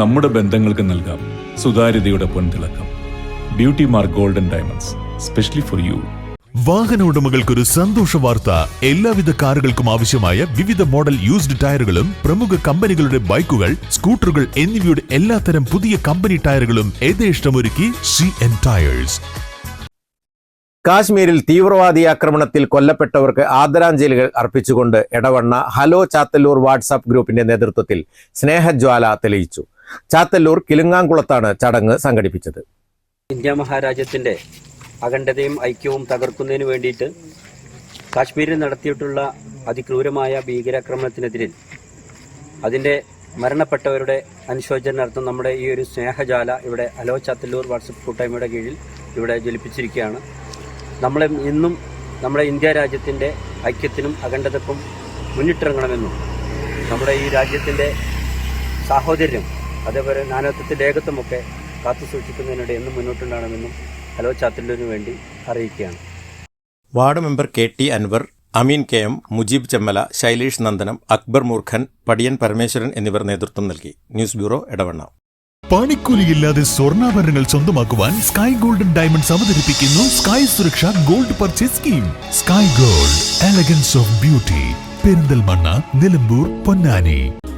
നമ്മുടെ ബന്ധങ്ങൾക്ക് നൽകാം സുതാര്യതയുടെ പൊൻതിളക്കം. Beauty mark golden diamonds specially for you വാഹന ഉടമകൾക്കൊരു സന്തോഷ വാർത്ത. എല്ലാവിധ കാറുകൾക്കും ആവശ്യമായ വിവിധ മോഡൽ യൂസ്ഡ് ടയറുകളും പ്രമുഖ കമ്പനികളുടെ ബൈക്കുകൾ സ്കൂട്ടറുകൾ എന്നിവയുടെ എല്ലാത്തരം പുതിയ കമ്പനി ടയറുകളും യഥേഷ്ടമൊരുക്കി സി എൻ ടയേഴ്സ് കാശ്മീരിൽ തീവ്രവാദി ആക്രമണത്തിൽ കൊല്ലപ്പെട്ടവർക്ക് ആദരാഞ്ജലികൾ അർപ്പിച്ചുകൊണ്ട് എടവണ്ണ ഹലോ ചാത്തല്ലൂർ വാട്സാപ്പ് ഗ്രൂപ്പിന്റെ നേതൃത്വത്തിൽ സ്നേഹജ്വാല തെളിയിച്ചു. ചാത്തല്ലൂർ കിലുങ്ങാംകുളത്താണ് ചടങ്ങ് സംഘടിപ്പിച്ചത്. ഇന്ത്യ മഹാരാജ്യത്തിന്റെ അഖണ്ഡതയും ഐക്യവും തകർക്കുന്നതിന് വേണ്ടിയിട്ട് കാശ്മീരിൽ നടത്തിയിട്ടുള്ള അതിക്രൂരമായ ഭീകരാക്രമണത്തിനെതിരെ അതിന്റെ മരണപ്പെട്ടവരുടെ അനുശോചനാർത്ഥം നമ്മുടെ ഈ ഒരു സ്നേഹജാല ഇവിടെ അലോ ചാത്തല്ലൂർ വാട്സപ്പ് കൂട്ടായ്മയുടെ കീഴിൽ ഇവിടെ ജ്വലിപ്പിച്ചിരിക്കുകയാണ്. നമ്മളെ ഇന്നും നമ്മുടെ ഇന്ത്യ രാജ്യത്തിന്റെ ഐക്യത്തിനും അഖണ്ഡതക്കും മുന്നിട്ടിറങ്ങണമെന്നും നമ്മുടെ ഈ രാജ്യത്തിന്റെ സാഹോദര്യം അതേപോലെ നാനാത്വത്തിന്റെ ഏകത്വമൊക്കെ കാത്തു സൂക്ഷിക്കുന്നതിനിടെ എന്നും മുന്നോട്ടുണ്ടാകണമെന്നും ഹലോ ചാത്തല്ലൂരിന് വേണ്ടി അറിയിക്കുകയാണ്. Ward member K T Anwar Ameen K M Mujeeb Chemmala Shailesh Nandanam Akbar Moorkhan Padiyan Parameswaran എന്നിവർ നേതൃത്വം നൽകി. ന്യൂസ് ബ്യൂറോ ഇടവണ്ണ പണിക്കൂലിയില്ലാതെ സ്വർണാഭരണങ്ങൾ സ്വന്തമാക്കുവാൻ സ്കൈ ഗോൾഡൻ ഡയമണ്ട്സ് അവതരിപ്പിക്കുന്നു sky Suraksha gold purchase scheme. Sky gold elegance of beauty. Perinthalmanna Nilambur Ponnani.